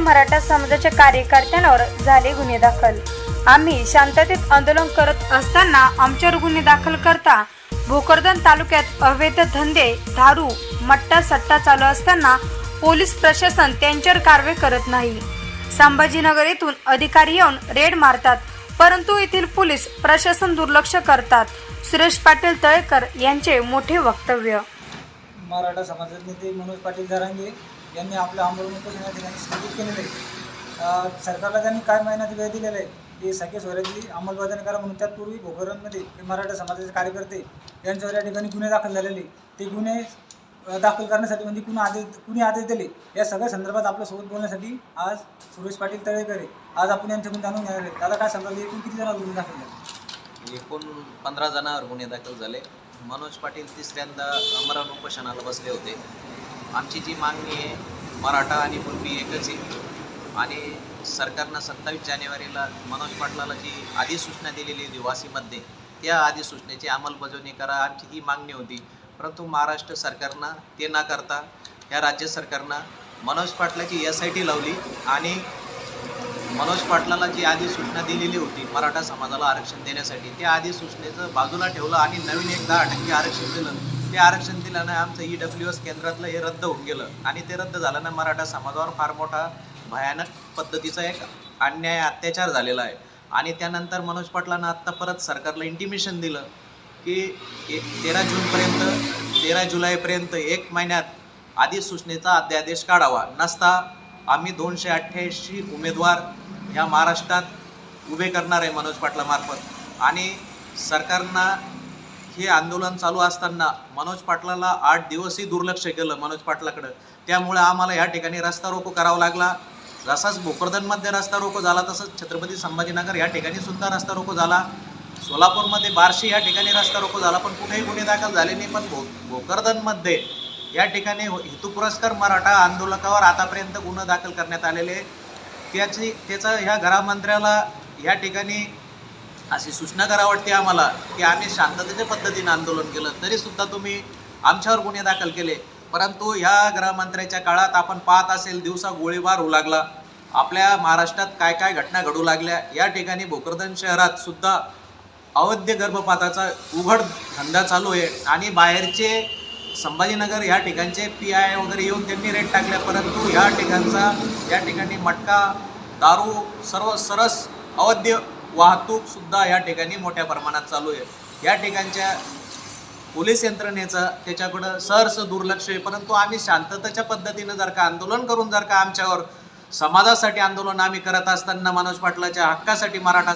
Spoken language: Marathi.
मराठा समाजाच्या कार्यकर्त्यांवर झाले गुन्हे दाखल. आम्ही शांततेत आंदोलन करत असताना आमच्यावर गुन्हे दाखल करता भोकरदन तालुक्यात अवैध धंदे दारू मट्टा सट्टा चालू असताना पोलीस प्रशासन त्यांच्यावर कारवाई करत नाही. संभाजीनगर येथून अधिकारी येऊन रेड मारतात परंतु येथील पोलीस प्रशासन दुर्लक्ष करतात. सुरेश पाटील तळेकर यांचे मोठे वक्तव्य. मराठा समाजाचे नेते मनोज पाटील धरांगे यांनी आपलं आंदोलन उपोषण ठिकाणी स्थगित केलेलं आहे. सरकारला त्यांनी काय महिन्यात वेळ दिलेला आहे ते सगळे स्वराज्याची अंमलबजावणी करा म्हणून त्यापूर्वी भोकरमध्ये मराठा समाजाचे कार्यकर्ते यांच्यावर या ठिकाणी गुन्हे दाखल झालेले ते गुन्हे दाखल करण्यासाठी म्हणजे कुणी आदेश कुणी आदेश दिले या सगळ्या संदर्भात आपल्यासोबत बोलण्यासाठी आज सुरेश पाटील तळेकर आहे. आज आपण यांच्याकडून जाणून घेणार आहे त्याला काय सांगाल? एकूण किती जणांवर गुन्हे दाखल झाले? एकूण पंधरा जणांवर गुन्हे दाखल झाले. मनोज पाटील तिसऱ्यांदा अमरण उपोषणाला बसले होते. आमची जी मागणी आहे मराठा आणि कुणबी एकच आहे. आणि सरकारनं सत्तावीस जानेवारीला मनोज पाटलाला जी अधिसूचना दिलेली होती वाशीमध्ये त्या अधिसूचनेची अंमलबजावणी करा आमची ही मागणी होती. परंतु महाराष्ट्र सरकारनं ते न करता या राज्य सरकारनं मनोज पाटलाची एस आय टी लावली आणि मनोज पाटलाला जी अधिसूचना दिलेली होती मराठा समाजाला आरक्षण देण्यासाठी त्या अधिसूचनेचं बाजूला ठेवलं आणि नवीन एक दहा टक्के आरक्षण दिलं. ते आरक्षण दिल्यानं आमचं ई डब्ल्यू एस केंद्रातलं हे रद्द होऊन गेलं. आणि ते रद्द झाल्यानं मराठा समाजावर फार मोठा भयानक पद्धतीचा एक अन्याय अत्याचार झालेला आहे. आणि त्यानंतर मनोज पाटलानं आत्ता परत सरकारला इंटिमेशन दिलं की तेरा जूनपर्यंत तेरा जुलैपर्यंत एक महिन्यात अधिसूचनेचा अध्यादेश काढावा. नसता आम्ही दोनशे अठ्ठ्याऐंशी उमेदवार ह्या महाराष्ट्रात उभे करणार आहे मनोज पाटलामार्फत. आणि सरकारनं हे आंदोलन चालू असताना मनोज पाटलाला आठ दिवसही दुर्लक्ष केलं मनोज पाटलाकडं. त्यामुळे आम्हाला या ठिकाणी रस्ता रोको करावा लागला. जसाच भोकरदनमध्ये रस्ता रोको झाला तसंच छत्रपती संभाजीनगर या ठिकाणी सुद्धा रस्ता रोको झाला. सोलापूरमध्ये बार्शी या ठिकाणी रस्ता रोको झाला पण कुठेही गुन्हे दाखल झाले नाही. पण भो भोकरदनमध्ये या ठिकाणी हेतू पुरस्कार मराठा आंदोलकावर आतापर्यंत गुन्हा दाखल करण्यात आलेले आहे. त्याची त्याचा ह्या घरामंत्र्याला या ठिकाणी अशी सूचना करा वाटते आम्हाला की आम्ही शांततेच्या पद्धतीने आंदोलन केलं तरीसुद्धा तुम्ही आमच्यावर गुन्हे दाखल केले. परंतु ह्या गृहमंत्र्याच्या काळात आपण पाहत असेल दिवसा गोळीबार होऊ लागला. आपल्या महाराष्ट्रात काय काय घटना घडू लागल्या या ठिकाणी भोकरदन शहरात सुद्धा अवैध गर्भपाताचा उघड धंदा चालू आहे. आणि बाहेरचे संभाजीनगर या ठिकाणचे पी आय वगैरे येऊन त्यांनी रेट टाकल्या. परंतु या ठिकाणचा या ठिकाणी मटका दारू सर्व सरस अवैध वाहतूकसुद्धा या ठिकाणी मोठ्या प्रमाणात चालू आहे. या ठिकाणच्या पोलीस यंत्रणेचं त्याच्याकडं सहर्ष दुर्लक्ष आहे. परंतु आम्ही शांततेच्या पद्धतीनं जर का आंदोलन करून जर का आमच्यावर समाजासाठी आंदोलन आम्ही करत असताना मनोज पाटलाच्या हक्कासाठी मराठा